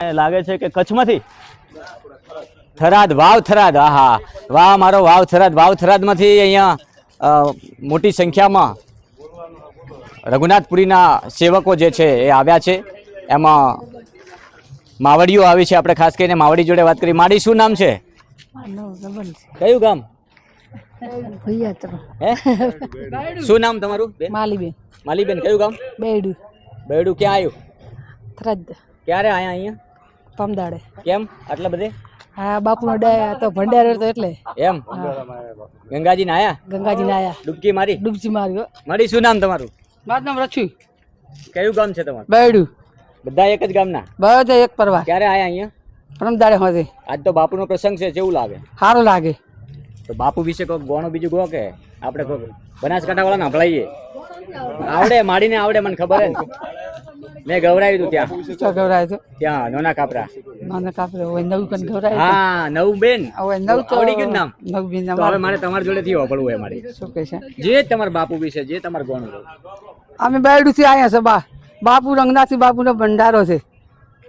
લાગે છે કે કચ્છમાંથી? થરાદ વાવ થરાદ આહા. વાહ મારો વાવ થરાદ વાવ થરાદમાંથી અહીંયા મોટી સંખ્યામાં રઘુનાથપુરીના સેવકો જે છે એ આવ્યા છે. એમાં માવડીઓ આવી છે. આપણે ખાસ કરીને માવડી જોડે વાત કરી. માડી શું નામ છે? કયું ગામ? શું નામ તમારું માલીબેન. માલીબેન કયું ગામ? બેડું. બેડું ક્યાં આવ્યું થરાદ. ક્યારે આયા અહીંયા? પમદાડે. કેમ? આટલા બધે? હા બાપુનો ડાયા તો ભંડાર તો એટલે. એમ? ગંગાજી ને આયા? ગંગાજીને આયા. ડૂબકી મારી? ડૂબકી મારી મારી શું નામ તમારું? મારું નામ રચ્યું કયું ગામ છે તમારું? બેડું. બધા એક જ ગામના? બધા એક પરવા. ક્યારે આયા અહીંયા? પરમદાડે હોજે. આજ તો બાપુનો પ્રસંગ છે જેવું લાગે. સારું લાગે. તો બાપુ વિશે કોઈ ગોણો બીજું ગો કે આપણે કોઈ બનાસકાંઠા વાળા સંભળાઈએ. આવડે માડીને આવડે મને ખબર હે ને. મેં ગવરાયું હતું ત્યાં. શું ગવરાયું હતું ત્યાં નોના કાપરા. નોના કાપરા હોય નવું કન ગવરાયું હા નવું બેન. હવે નવ તો આવડી ગયું નામ? નવ બેન નામ હવે મારે તમારી જોડે થી પડવું હે મારે. શું કહે છે? જે તમારા બાપુ વિશે જે તમાર ગોણું અમે બેડું થી આયા છે બા. બાપુ રંગનાથી બાપુનો ભંડારો છે.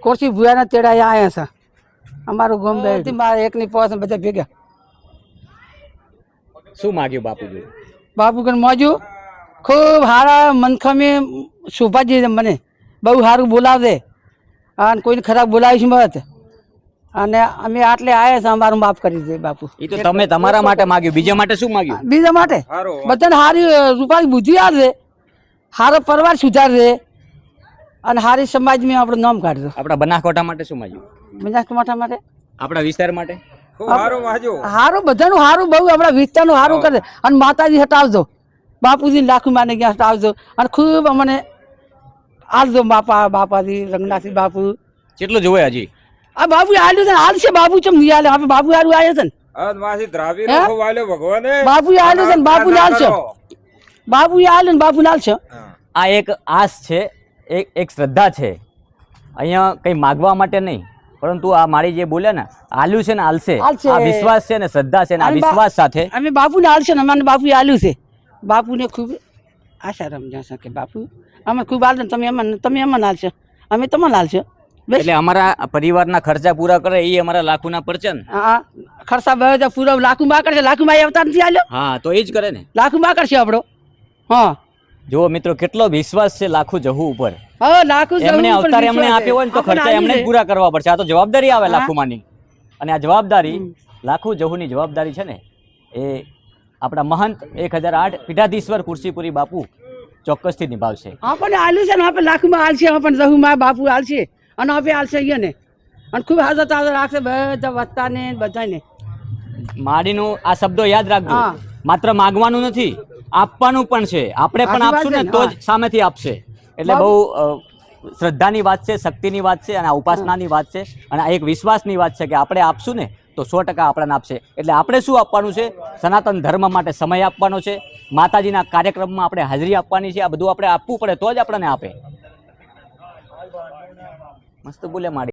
કોરસી ભુયાના તેડા આયા છે. અમારું ગામ બેડું મારે એકની પોસ બધા ભેગા. શું માગ્યું બાપુ જોડે બાપુ કન મોજુ? ખૂબ હારા મનખમે શોભાજી મને. બહુ સારું બોલાવશે અને કોઈને ખરાબ બોલાવીશ મત. અને અમે આટલે આયા છે અમારું માફ કરી દે બાપુ. એ તો તમે તમારા માટે માગ્યું બીજા માટે શું માગ્યું? બીજા માટે? બધાને સારી રૂપાળી બુદ્ધિ આવશે સારો પરિવાર સુધારશે અને સારી સમાજમાં આપણું નામ કાઢશે આપણા બનાસકાંઠા માટે શું માગ્યું? બનાસકાંઠા માટે? આપણા વિસ્તાર માટે? સારું બધાનું સારું બહુ આપણા વિસ્તારનું સારું કરે. અને માતાજી હટાવજો. બાપુજી લાખું માને ગયા હટાવજો. અને ખૂબ અમને આલજો બાપા બાપાજી રંગનાથજી બાપુ. કેટલો જોવે હજી? આ બાપુ આલ્યું છે હાલ છે બાપુ ચમ નહીં આલે આપણે બાપુ હારું આવ્યો છે ને. બાપુ આલ્યું છે બાપુ છે. બાપુ આલ્યું બાપુ છે. આ એક આસ છે એક એક શ્રદ્ધા છે. અહીંયા કંઈ માગવા માટે નહીં પરંતુ આ મારી જે બોલ્યા ને આલ્યું છે ને આલશે. આ વિશ્વાસ છે ને શ્રદ્ધા છે ને આ વિશ્વાસ સાથે. અમે બાપુને ને આલશે ને અમારે બાપુ આલ્યું છે. બાપુને ખૂબ આશા રમજા છે કે બાપુ અમે ખૂબ હાલ તમે અમને તમે અમને હાલશો અમે તમને હાલશો છે. એટલે અમારા પરિવારના ખર્ચા પૂરા કરે એ અમારા લાખોના પરચન હા ખર્ચા બે હજાર પૂરા લાખું માં કરશે લાખું માં આવતા નથી આલ્યો? હા તો એ જ કરે ને. લાખું માં કરશે આપણો. હા. જુઓ મિત્રો કેટલો વિશ્વાસ છે લાખું જહુ ઉપર. હવે લાખું એમને અવતાર એમને આપ્યો હોય ને તો ખર્ચા એમને પૂરા કરવા પડશે. આ તો જવાબદારી આવે લાખુ લાખુમાની. અને આ જવાબદારી લાખું જહુની જવાબદારી છે ને એ આપણા મહંત એક હજાર આઠ પીઠાધીશ્વર કુર્સીપુરી બાપુ ચોક્કસથી નિભાવશે. આપણને આલ્યું છે ને આપણે લાખું માં હાલશે આપણને જહુ માં બાપુ હાલશે અને આપણે હાલશે અહીંયા ને. અને ખૂબ હાજર તાજર રાખશે બધા વત્તાને બધાને. માડીનું આ શબ્દો યાદ રાખજો. માત્ર માગવાનું નથી આપવાનું પણ છે. આપણે પણ આપશું ને તો જ. સામેથી આપશે. એટલે બહુ શ્રદ્ધાની વાત છે શક્તિની વાત છે અને આ ઉપાસનાની વાત છે. અને આ એક વિશ્વાસની વાત છે કે આપણે આપશું ને તો સો ટકા આપણને આપશે. એટલે આપણે શું આપવાનું છે? સનાતન ધર્મ માટે સમય આપવાનો છે. માતાજીના કાર્યક્રમમાં આપણે હાજરી આપવાની છે. આ બધું આપણે આપવું પડે તો જ આપણને આપે. મસ્ત બોલે માડી.